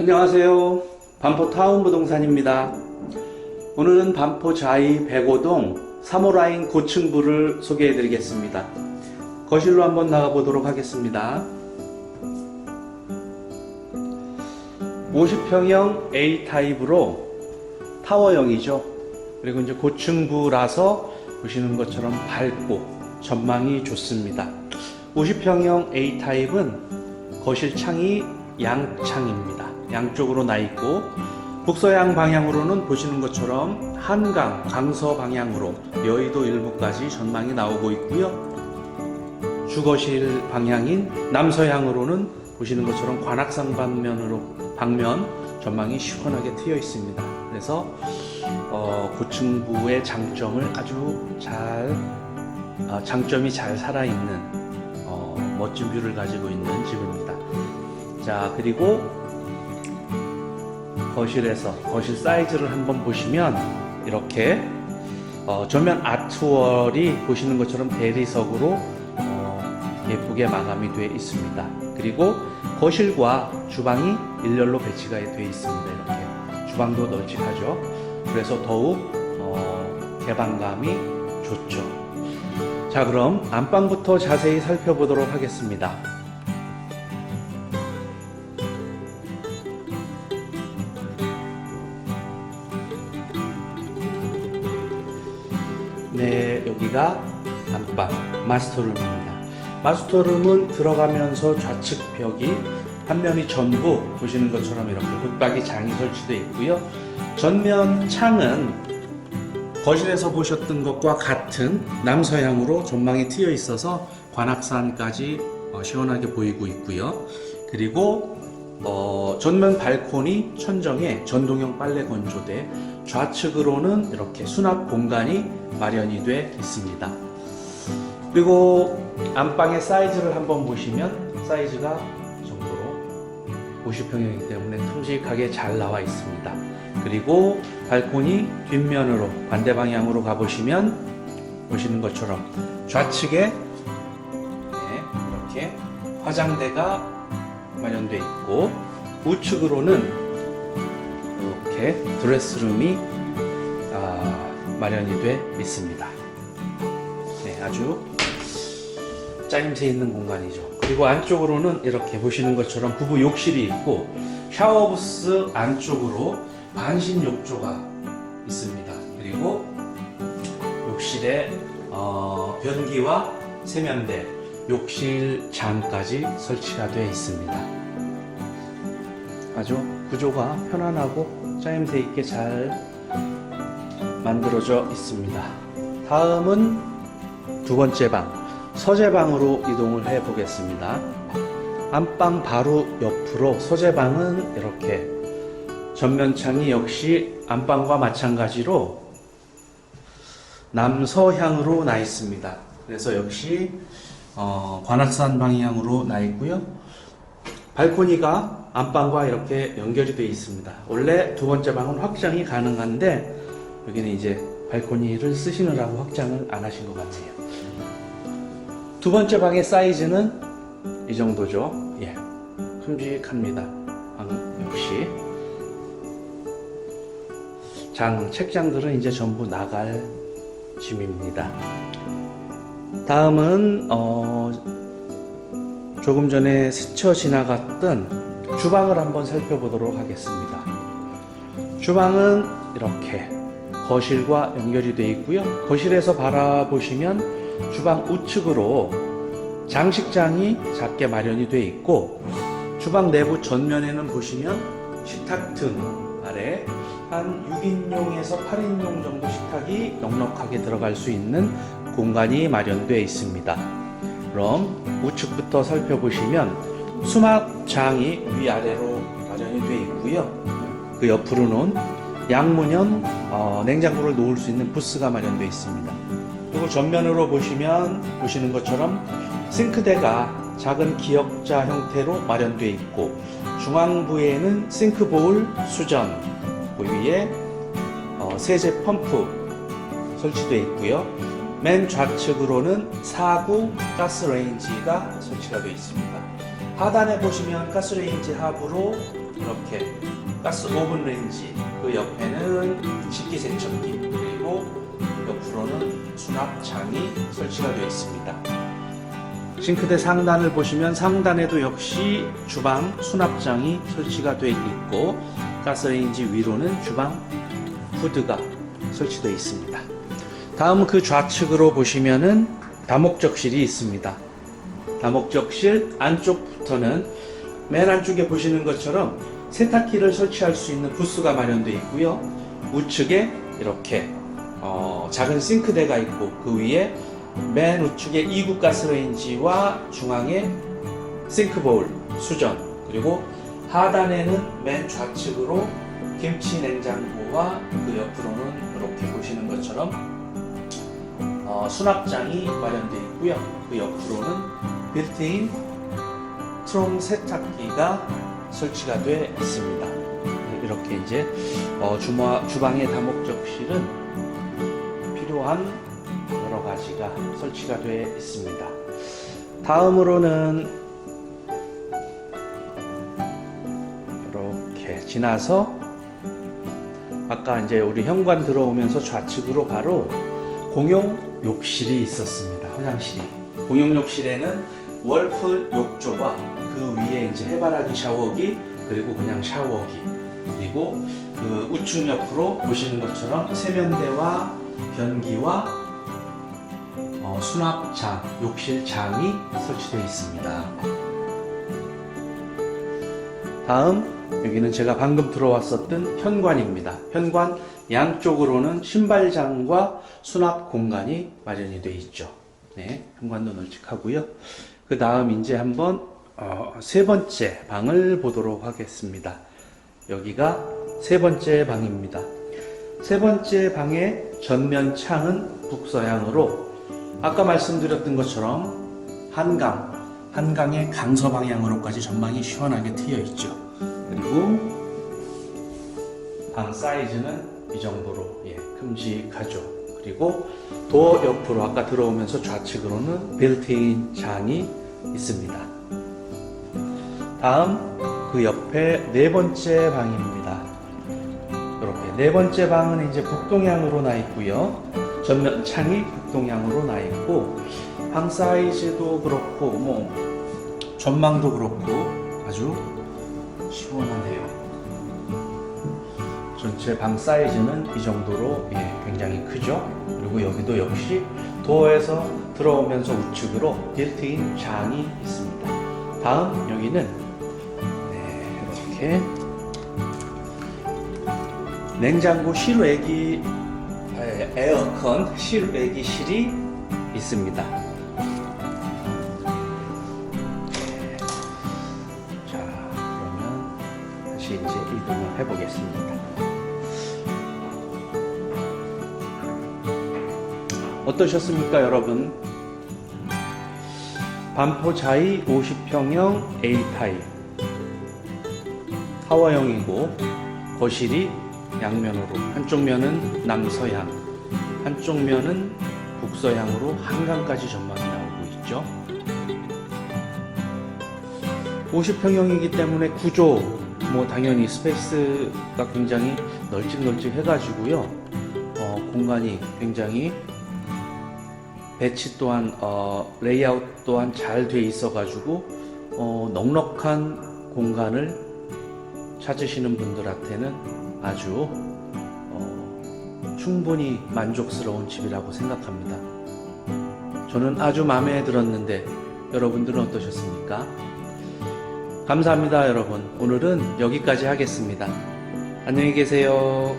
안녕하세요. 반포 타운 부동산입니다. 오늘은 반포 자이 105동 3호 라인 고층부를 소개해 드리겠습니다. 거실로 한번 나가 보도록 하겠습니다. 50평형 A 타입으로 타워형이죠. 그리고 이제 고층부라서 보시는 것처럼 밝고 전망이 좋습니다. 50평형 A 타입은 거실 창이 양창입니다. 양쪽으로 나 있고 북서양 방향으로는 보시는 것처럼 한강, 강서 방향으로 여의도 일부까지 전망이 나오고 있고요. 주거실 방향인 남서향으로는 보시는 것처럼 관악산 방면으로 방면 전망이 시원하게 트여 있습니다. 그래서 어, 고층부의 장점을 아주 잘 어, 장점이 잘 살아 있는 어, 멋진 뷰를 가지고 있는 집입니다. 자 그리고 거실에서 거실 사이즈를 한번 보시면 이렇게 어, 전면 아트월이 보시는 것처럼 대리석으로 어, 예쁘게 마감이 되어 있습니다. 그리고 거실과 주방이 일렬로 배치가 되어 있습니다. 이렇게 주방도 널찍하죠. 그래서 더욱 어, 개방감이 좋죠. 자 그럼 안방부터 자세히 살펴보도록 하겠습니다. 여기가 안방 마스터룸입니다. 마스터룸은 들어가면서 좌측 벽이 한 면이 전부 보시는 것처럼 이렇게 붙박이 장이 설치되어 있고요. 전면 창은 거실에서 보셨던 것과 같은 남서향으로 전망이 트여 있어서 관악산까지 어, 시원하게 보이고 있고요. 그리고 어, 전면 발코니 천정에 전동형 빨래 건조대 좌측으로는 이렇게 수납 공간이 마련이 돼 있습니다. 그리고 안방의 사이즈를 한번 보시면 사이즈가 이 정도로 50평이기 때문에 큼직하게 잘 나와 있습니다. 그리고 발코니 뒷면으로 반대 방향으로 가보시면 보시는 것처럼 좌측에 네, 이렇게 화장대가 마련되어 있고 우측으로는 이렇게 드레스룸이 아, 마련이 돼 있습니다. 네, 아주 짜임새 있는 공간이죠. 그리고 안쪽으로는 이렇게 보시는 것처럼 부부 욕실이 있고 샤워부스 안쪽으로 반신 욕조가 있습니다. 그리고 욕실에 어, 변기와 세면대, 욕실 장까지 설치가 되어 있습니다. 아주 구조가 편안하고 짜임새 있게 잘 만들어져 있습니다. 다음은 두 번째 방, 서재방으로 이동을 해 보겠습니다. 안방 바로 옆으로 서재방은 이렇게 전면창이 역시 안방과 마찬가지로 남서향으로 나 있습니다. 그래서 역시 어, 관악산 방향으로 나 있고요. 발코니가 안방과 이렇게 연결이 되어 있습니다. 원래 두 번째 방은 확장이 가능한데 여기는 이제 발코니를 쓰시느라고 확장을 안 하신 것 같네요. 두 번째 방의 사이즈는 이 정도죠. 예. 큼직합니다. 방 역시. 장, 책장들은 이제 전부 나갈 짐입니다. 다음은, 어, 조금 전에 스쳐 지나갔던 주방을 한번 살펴보도록 하겠습니다. 주방은 이렇게 거실과 연결이 되어 있고요. 거실에서 바라보시면 주방 우측으로 장식장이 작게 마련이 되어 있고 주방 내부 전면에는 보시면 식탁 등 아래 한 6인용에서 8인용 정도 식탁이 넉넉하게 들어갈 수 있는 공간이 마련되어 있습니다. 그럼 우측부터 살펴보시면 수납장이 위아래로 마련이 되어 있고요. 그 옆으로는 양문형 어, 냉장고를 놓을 수 있는 부스가 마련되어 있습니다. 그리고 전면으로 보시면 보시는 것처럼 싱크대가 작은 기역자 형태로 마련되어 있고 중앙부에는 싱크볼 수전 그 위에 어, 세제 펌프 설치되어 있고요. 맨 좌측으로는 사구 가스레인지가 설치가 되어 있습니다. 하단에 보시면 가스레인지 합으로 이렇게 가스 오븐 레인지 그 옆에는 식기세척기 그리고 옆으로는 수납장이 설치가 되어 있습니다. 싱크대 상단을 보시면 상단에도 역시 주방 수납장이 설치가 되어 있고 가스레인지 위로는 주방 후드가 설치되어 있습니다. 다음 그 좌측으로 보시면은 다목적실이 있습니다. 다목적실 안쪽부터는 맨 안쪽에 보시는 것처럼 세탁기를 설치할 수 있는 부스가 마련되어 있고요. 우측에 이렇게 어, 작은 싱크대가 있고 그 위에 맨 우측에 이국 가스레인지와 중앙에 싱크볼, 수전 그리고 하단에는 맨 좌측으로 김치 냉장고와 그 옆으로는 이렇게 보시는 것처럼 어, 수납장이 마련되어 있고요. 그 옆으로는 빌트인 트롬 세탁기가 설치가 되어 있습니다. 이렇게 이제 어, 주마, 주방의 다목적실은 필요한 여러 가지가 설치가 되어 있습니다. 다음으로는 이렇게 지나서 아까 이제 우리 현관 들어오면서 좌측으로 바로 공용 욕실이 있었습니다. 화장실이. 공용 욕실에는 월풀 욕조와 그 위에 이제 해바라기 샤워기 그리고 그냥 샤워기 그리고 그 우측 옆으로 보시는 것처럼 세면대와 변기와 어, 수납장, 욕실장이 설치되어 있습니다. 다음 여기는 제가 방금 들어왔었던 현관입니다. 현관 양쪽으로는 신발장과 수납 공간이 마련이 되어 있죠. 네, 현관도 널찍하고요. 그 다음 이제 한번 어, 세 번째 방을 보도록 하겠습니다. 여기가 세 번째 방입니다. 세 번째 방의 전면 창은 북서향으로 아까 말씀드렸던 것처럼 한강, 한강의 강서 방향으로까지 전망이 시원하게 트여 있죠. 그리고 방 사이즈는 이 정도로 예, 큼직하죠. 그리고 도어 옆으로 아까 들어오면서 좌측으로는 빌트인 장이 있습니다. 다음 그 옆에 네 번째 방입니다. 이렇게 네 번째 방은 이제 북동향으로 나 있고요. 전면 창이 북동향으로 나 있고 방 사이즈도 그렇고 뭐 전망도 그렇고 아주 시원하네요. 전체 방 사이즈는 이 정도로 예, 굉장히 크죠. 그리고 여기도 역시 도어에서 들어오면서 우측으로 빌트인 장이 있습니다. 다음 여기는 네, 이렇게 냉장고 실외기 에, 에어컨 실외기실이 있습니다. 다시 이제 이동을 해보겠습니다. 어떠셨습니까, 여러분? 반포자이 50평형 A타입 타워형이고 거실이 양면으로 한쪽 면은 남서향 한쪽 면은 북서향으로 한강까지 전망이 나오고 있죠 50평형이기 때문에 구조 뭐 당연히 스페이스가 굉장히 널찍널찍 해가지고요 어, 공간이 굉장히 배치 또한 어, 레이아웃 또한 잘 돼 있어가지고 어, 넉넉한 공간을 찾으시는 분들한테는 아주 어, 충분히 만족스러운 집이라고 생각합니다. 저는 아주 마음에 들었는데 여러분들은 어떠셨습니까? 감사합니다, 여러분. 오늘은 여기까지 하겠습니다. 안녕히 계세요.